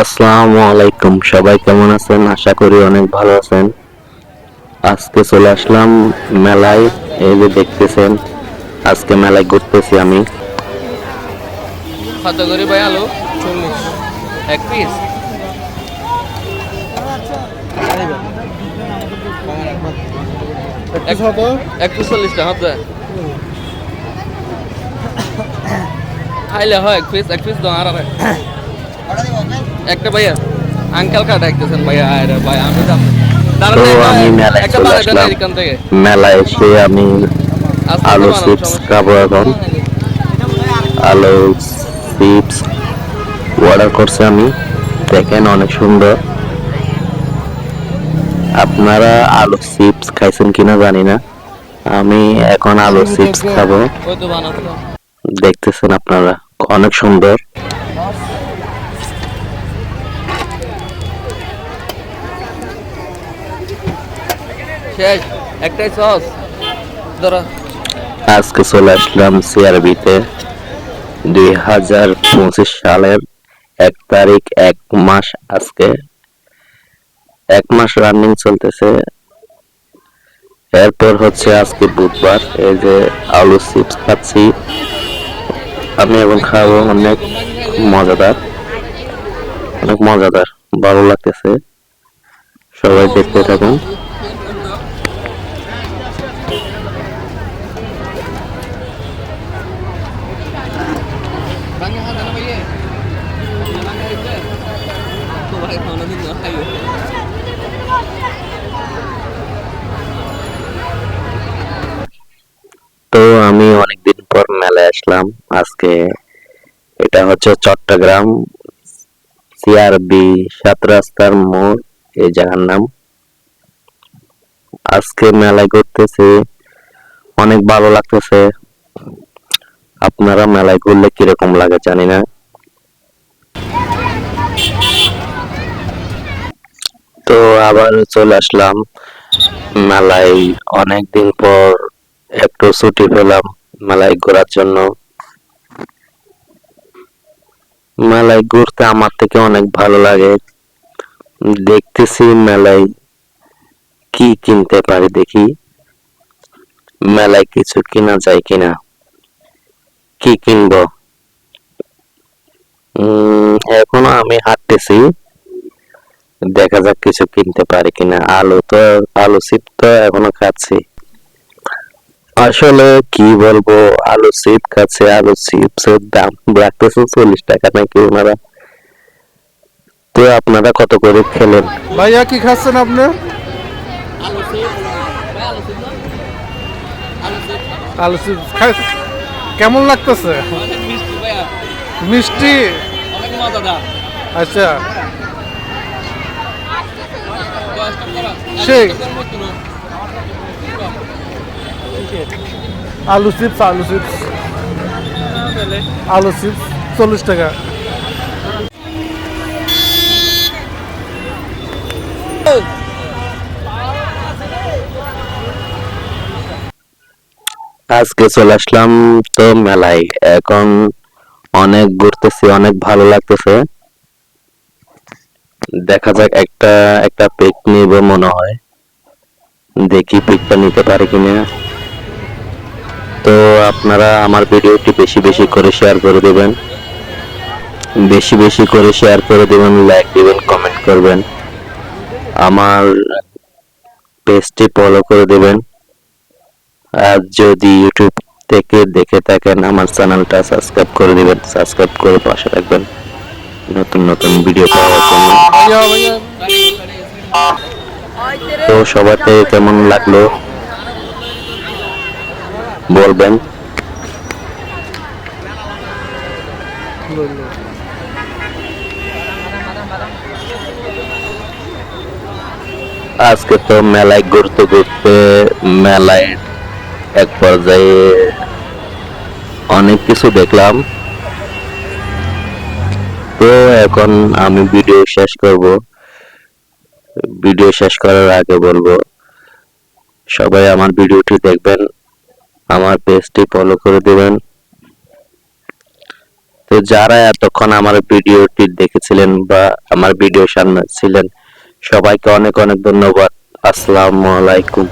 আসসালামু আলাইকুম। সবাই কেমন আছেন? আশা করি অনেক ভালো আছেন। আজকে চলে আসলাম মেলায়। এই যে দেখতেছেন আজকে মেলায় ঘুরতেছি আমি। কত করে ভাই আলু? চল্লিশ। এক পিস এক পিস চল্লিশ টাকা হবে খাইলে হয় এক পিস এক পিস। একটা ভাইয়া আঙ্কেল কাটা একতেছেন ভাইয়া আরে ভাই আমি তো আমি মেলায় চলে আসলাম। মেলায় এসে আমি আলু চিপস খাব এখন। আলু চিপস অর্ডার করছি আমি। দেখেন অনেক সুন্দর। আপনারা আলু চিপস খাইছেন কিনা জানি না। আমি এখন আলু চিপস খাব। দেখতেছেন আপনারা অনেক সুন্দর। শেষ, একটাই সস আজকে চলে আসলাম সিআরবিতে। দুই হাজার পঁচিশ সালের এক তারিখ, এক মাস আজকে। এক মাস রানিং চলতেছে। এরপর হচ্ছে আজকে বুধবার, এই যে আলু চিপস খাচ্ছি। আমি এখন খাব অনেক মজাদার অনেক মজাদার, ভালো লাগতেছে। সবাই দেখতে থাকুন। তো আমি অনেকদিন পর মেলায় আসলাম। আজকে এটা হচ্ছে চট্টগ্রাম সিআরবি সাত রাস্তার মোড়, এই জায়গার নাম। আজকে মেলায় ঘুরতেছি, অনেক ভালো লাগতেছে। আপনারা মেলায় ঘুরলে কীরকম লাগে জানি না। তো আবার চলে আসলাম মেলায়। অনেকদিন পর একটু ছুটি পেলাম মেলায় ঘোরার জন্য। মেলায় ঘুরতে আমার থেকে অনেক ভালো লাগে। দেখতেছি মেলায় কি কিনতে পারি দেখি? মেলায় কিছু কিনা যায় কিনা? কি কিনবো? এখনও আমি হাঁটতেছি। দেখা যাক কিছু কিনতে পারি কিনা। আলু তো, আলু চিপ তো এখনও খাচ্ছি। আসলে কি বলব, আলু চিপ খাচ্ছে, আলু চিপস এর দাম রাখতেছে চল্লিশ টাকা নাকি ওনারা? তো আপনারা কত করে খেলেন? ভাইয়া, কি খাচ্ছেন আপনি? আলু চিপস খাই কেমন লাগতেছে? মিষ্টি? আচ্ছা। সেই। আলু চিপস আলু চিপস। আলু চিপস, চল্লিশ টাকা। আজকে চলে আসলাম তো মেলায়। এখন অনেক ঘুরতেছি, অনেক ভালো লাগতেছে। দেখা যাক একটা একটা পিক নিব মনে হয়। দেখি পিকটা নিতে পারি কিনা। তো আপনারা আমার ভিডিওটি বেশি বেশি করে শেয়ার করে দেবেন। বেশি বেশি করে শেয়ার করে দেবেন লাইক দিবেন কমেন্ট করবেন। আমার পেজটি ফলো করে দেবেন। আর যদি ইউটিউব থেকে দেখে থাকেন, আমার চ্যানেলটা সাবস্ক্রাইব করে দিবেন, সাবস্ক্রাইব করে পাশে রাখবেন নতুন নতুন ভিডিও পাওয়ার জন্য। তো সবার থেকে কেমন লাগল? বলবেন। আজকে তো মেলায় ঘুরতে ঘুরতে মেলায় এক পর্যায়ে অনেক কিছু দেখলাম। তো এখন আমি ভিডিও শেষ করব। ভিডিও শেষ করার আগে বলব, সবাই আমার ভিডিওটি দেখবেন, আমার পেজটি ফলো করে দিবেন। তো যারা এতক্ষণ আমার ভিডিওটি দেখেছিলেন বা আমার ভিডিও সামনে ছিলেন, সবাইকে অনেক অনেক ধন্যবাদ। আসসালামু আলাইকুম।